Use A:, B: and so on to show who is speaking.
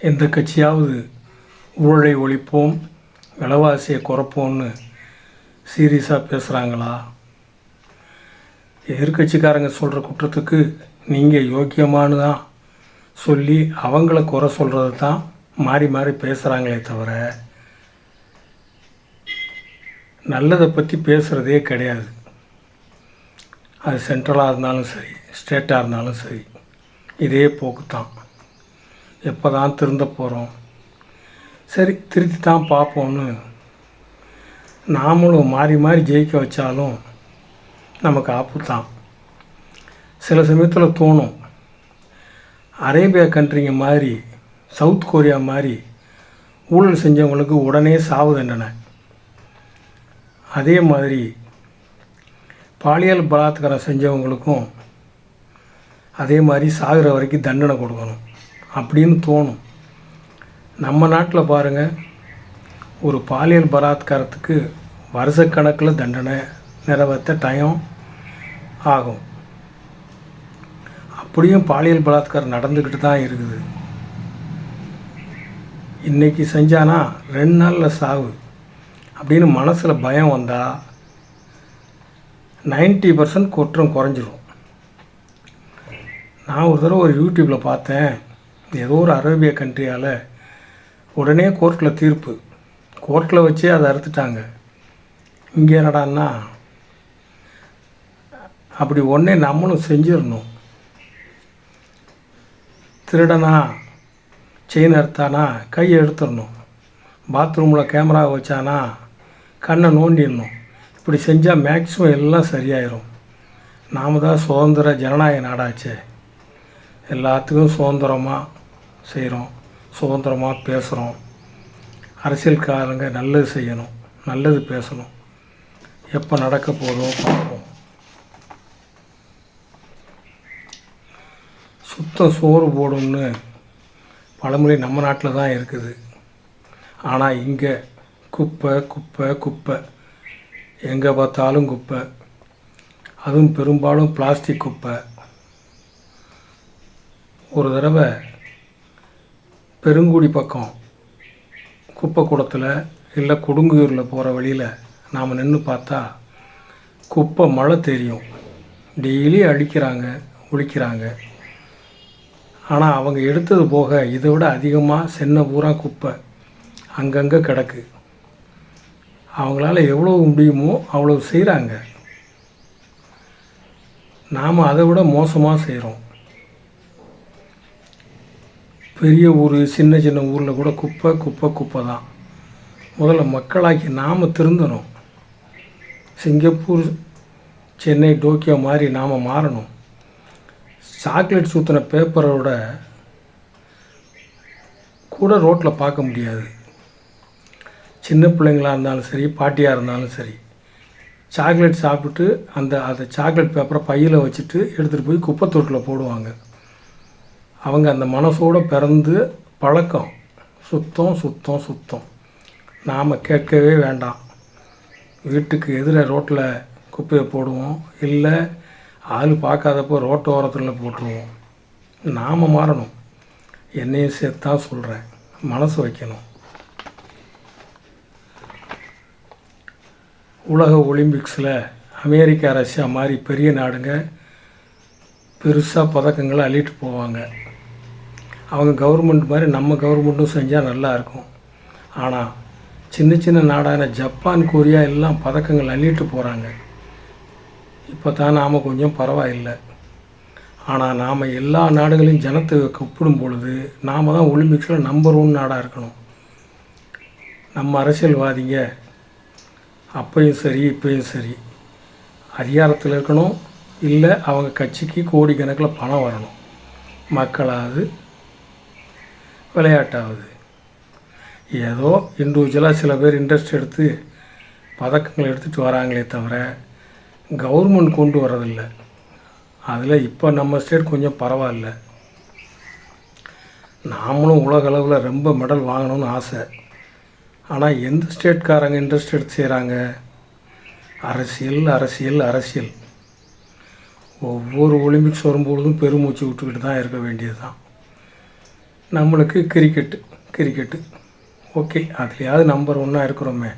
A: எந்த கட்சியாவது ஊழலை ஒழிப்போம் விலைவாசியை குறைப்போம்னு சீரியஸாக பேசுகிறாங்களா எதிர்கட்சிக்காரங்க சொல்கிற குற்றத்துக்கு நீங்கள் யோக்கியமானதான் சொல்லி அவங்கள குறை சொல்கிறது தான் மாறி மாறி பேசுகிறாங்களே தவிர நல்லதை பற்றி பேசுகிறதே கிடையாது. அது சென்ட்ரலாக இருந்தாலும் சரி ஸ்டேட்டாக இருந்தாலும் சரி இதே போக்கு தான் எப்போ தான் திருந்த போகிறோம் சரி திருத்தி தான் பார்ப்போம்னு. நாமளும் மாறி மாறி ஜெயிக்க வச்சாலும் நமக்கு ஆப்பு தான் சில சமயத்தில் தோணும். அரேபியா கண்ட்ரிங்க மாதிரி சவுத் கொரியா மாதிரி ஊழல் செஞ்சவங்களுக்கு உடனே சாவு தண்டனை. அதே மாதிரி பாலியல் பலாத்காரம் செஞ்சவங்களுக்கும் அதே மாதிரி சாகிற வரைக்கும் தண்டனை கொடுக்கணும். அப்படின்னு தோணும். நம்ம நாட்டில் பாருங்கள் ஒரு பாலியல் பலாத்காரத்துக்கு வருஷக்கணக்கில் தண்டனை நிறைவேற்ற டைம் ஆகும். அப்படியும் பாலியல் பலாத்காரம் நடந்துக்கிட்டு தான் இருக்குது. இன்றைக்கி செஞ்சானா ரெண்டு நாளில் சாவு அப்படின்னு மனசில் பயம் வந்தால் நைன்ட்டி பர்சன்ட் குற்றம் குறைஞ்சிரும். நான் ஒரு தடவை ஒரு யூடியூப்பில் பார்த்தேன். ஏதோ ஒரு அரேபிய கண்ட்ரியால் உடனே கோர்ட்டில் தீர்ப்பு. கோர்ட்டில் வச்சே அதை அறுத்துட்டாங்க. இங்கே என்னடான்னா அப்படி ஒன்றே நம்மளும் செஞ்சிடணும். திருடனா செயின் அறுத்தானா கையை எடுத்துடணும். பாத்ரூமில் கேமரா வச்சானா கண்ணை நோண்டிடணும். இப்படி செஞ்சால் மேக்ஸிமம் எல்லாம் சரியாயிரும். நாம் தான் சுதந்திர ஜனநாயக நாடாச்சே. எல்லாத்துக்கும் சுதந்திரமாக செய்கிறோம் சுதந்திரமாக பேசுகிறோம் அரசியல்காரங்க நல்லது செய்யணும். நல்லது பேசணும். எப்போ நடக்க போதோ பார்ப்போம். சுத்தம் சோறு போடும்னு பழமொழி நம்ம நாட்டில் தான் இருக்குது. ஆனால் இங்கே குப்பை குப்பை குப்பை. எங்கே பார்த்தாலும் குப்பை. அதுவும் பெரும்பாலும் பிளாஸ்டிக் குப்பை. ஒரு தடவை பெருங்குடி பக்கம் குப்பை கூடத்தில் இல்லை கொடுங்கூரில் போகிற வழியில் நாம் நின்று பார்த்தா குப்பை மழை தெரியும். டெய்லி அடிக்கிறாங்க ஒழிக்கிறாங்க. ஆனால் அவங்க எடுத்தது போக இதை விட அதிகமாக சென்ன பூரா குப்பை அங்கங்கே கிடக்கு. அவங்களால எவ்வளோ முடியுமோ அவ்வளோ செய்கிறாங்க நாம் அதை விட மோசமாக செய்கிறோம் பெரிய ஊர் சின்ன சின்ன ஊரில் கூட குப்பை குப்பை குப்பை தான். முதல்ல மக்களாக்கி நாம் திருந்தணும். சிங்கப்பூர் சென்னை டோக்கியோ மாதிரி நாம் மாறணும். சாக்லேட் ஊற்றின பேப்பரோட கூட ரோட்டில் பார்க்க முடியாது. சின்ன பிள்ளைங்களாக இருந்தாலும் சரி பாட்டியாக இருந்தாலும் சரி சாக்லேட் சாப்பிட்டு அந்த அந்த சாக்லேட் பேப்பரை பையில் வச்சுட்டு எடுத்துகிட்டு போய் குப்பை தொட்டில் போடுவாங்க. அவங்க அந்த மனசோடு பிறந்து பழக்கம். சுத்தம் சுத்தம் சுத்தம். நாம் கேட்கவே வேண்டாம். வீட்டுக்கு எதிர ரோட்டில் குப்பையை போடுவோம். இல்லை ஆள் பார்க்காதப்போ ரோட்டு ஓரத்தில் போட்டுருவோம். நாம் மாறணும். என்னையும் சேர்த்து தான் சொல்கிறேன் மனசு வைக்கணும். உலக ஒலிம்பிக்ஸில் அமெரிக்கா ரஷ்யா மாதிரி பெரிய நாடுங்க. பெருசாக பதக்கங்களை அள்ளிட்டு போவாங்க. அவங்க கவர்மெண்ட் மாதிரி நம்ம கவர்மெண்ட்டும் செஞ்சால் நல்லா இருக்கும். ஆனால் சின்ன சின்ன நாடான ஜப்பான் கொரியா எல்லாம் பதக்கங்கள் அள்ளிட்டு போகிறாங்க இப்போ தான் நாம் கொஞ்சம் பரவாயில்லை. ஆனால் நாம் எல்லா நாடுகளையும் ஜனத்தை ஒப்பிடும் பொழுது நாம் தான் ஒலிம்பிக்ஸில் நம்பர் ஒன் நாடாக இருக்கணும். நம்ம அரசியல்வாதிங்க அப்பையும் சரி இப்பையும் சரி அதிகாரத்தில் இருக்கணும். இல்லை அவங்க கட்சிக்கு கோடிக்கணக்கில் பணம் வரணும். மக்களாவது விளையாட்டாகுது ஏதோ இண்டிவிஜுவலாக சில பேர் இன்ட்ரெஸ்ட் எடுத்து பதக்கங்கள் எடுத்துகிட்டு வராங்களே தவிர கவர்மெண்ட் கொண்டு வரதில்லை அதில் இப்போ நம்ம ஸ்டேட் கொஞ்சம் பரவாயில்ல. நாமளும் உலக அளவில் ரொம்ப மெடல் வாங்கணும்னு ஆசை. ஆனால் எந்த ஸ்டேட்காரங்க இன்ட்ரெஸ்ட் எடுத்து செய்கிறாங்க அரசியல் அரசியல் அரசியல். ஒவ்வொரு ஒலிம்பிக்ஸ் வரும்பொழுதும் பெருமூச்சு விட்டுக்கிட்டு தான் இருக்க வேண்டியது தான் நம்மளுக்கு கிரிக்கெட்டு கிரிக்கெட்டு ஓகே அதுலேயாவது நம்பர் ஒன்னாக இருக்கிறோமே.